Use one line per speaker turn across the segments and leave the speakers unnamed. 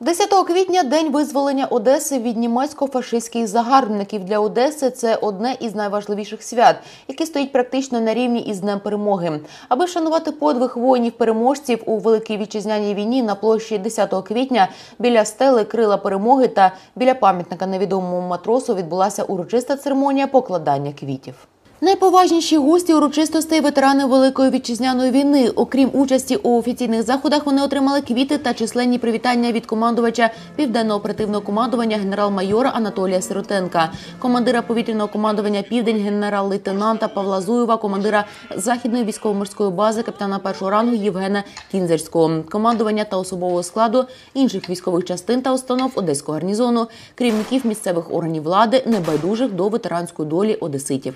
10 квітня день визволення Одеси від німецько-фашистських загарбників для Одеси. Це одне із найважливіших свят, яке стоїть практично на рівні із Днем Перемоги. Аби вшанувати подвиг воїнів-переможців у великій вітчизняній війні на площі 10 квітня біля стели Крила Перемоги та біля пам'ятника невідомому матросу відбулася урочиста церемонія покладання квітів. Найповажніші гості урочистостей ветерани Великої вітчизняної війни. Окрім участі у офіційних заходах, вони отримали квіти та численні привітання від командувача південного оперативного командування генерал-майора Анатолія Сиротенка, командира повітряного командування Південь генерал-лейтенанта Павла Зуєва, командира західної військово-морської бази капітана першого рангу Євгена Кінзерського, командування та особового складу інших військових частин та установ Одеського гарнізону, керівників місцевих органів влади, небайдужих до ветеранської долі одеситів.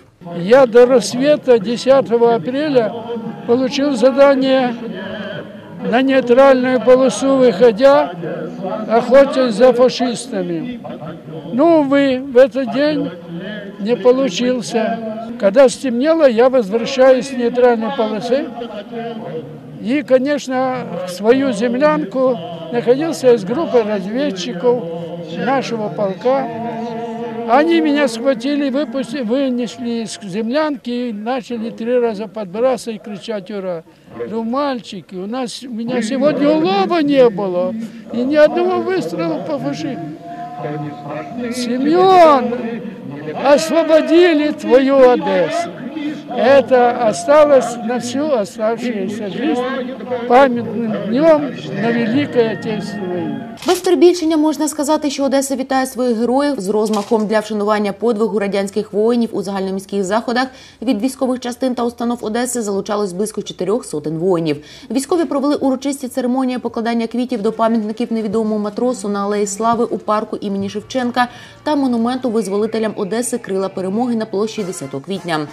Я до рассвета 10 апреля получил задание на нейтральную полосу выходя, охотясь за фашистами. Ну, увы, в этот день не получился. Когда стемнело, я возвращаюсь с нейтральной полосы. И, конечно, в свою землянку находился с группой разведчиков нашего полка. Они меня схватили, выпустили, вынесли из землянки начали три раза подбрасывать и кричать «Ура!». Ну, мальчики, у нас у меня сегодня улова не было и ни одного выстрела по фашистам. Семен, освободили твою Одессу. Это осталось на всю оставшуюся жизнь памятным днем на Великой Отечественной войне.
Без перебільшення можна сказати, що Одеса вітає своїх героїв з розмахом для вшанування подвигу радянських воїнів у загальноміських заходах. Від військових частин та установ Одеси залучалось близько чотирьох сотень воїнів. Військові провели урочисті церемонії покладання квітів до пам'ятників невідомому матросу на алеї Слави у парку імені Шевченка та монументу визволителям Одеси Крила Перемоги на площі 10 квітня.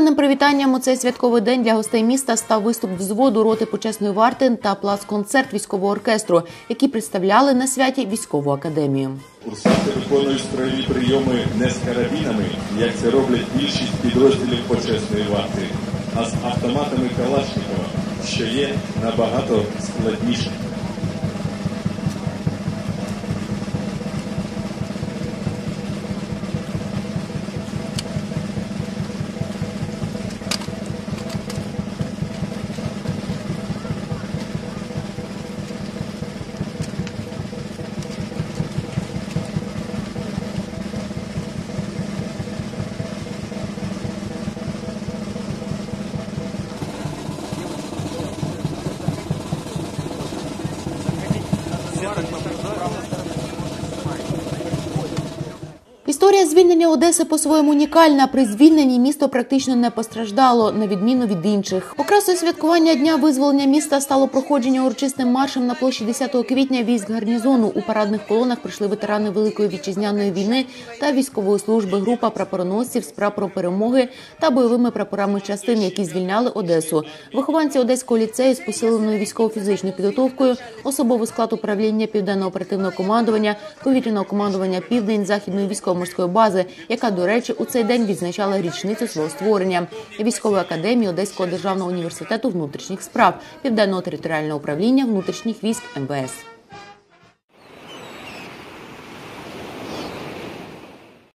Несподіваним привітанням у цей святковий день для гостей міста став виступ взводу роти почесної варти та плац-концерт військового оркестру, які представляли на святі військову академію.
Курсанти виконують строєві прийоми не з карабінами, як це роблять більшість підрозділів почесної варти, а з автоматами Калашникова, що є набагато складніше. так.
Історія звільнення Одеси по-своєму унікальна. При звільненні місто практично не постраждало, на відміну від інших. Окрасою святкування дня визволення міста стало проходження урочистим маршем на площі 10 квітня військ гарнізону. У парадних колонах прийшли ветерани Великої вітчизняної війни та військової служби група прапороносців з прапором перемоги та бойовими прапорами частин, які звільняли Одесу. Вихованці Одеського ліцею з посиленою військово-фізичною підготовкою, особовий склад управління південного оперативного командування, повітряного командування Південь західної військово-морської бази, яка, до речі, у цей день відзначала річницю свого створення військової академії Одеського державного університету внутрішніх справ, південного територіального управління внутрішніх військ МВС.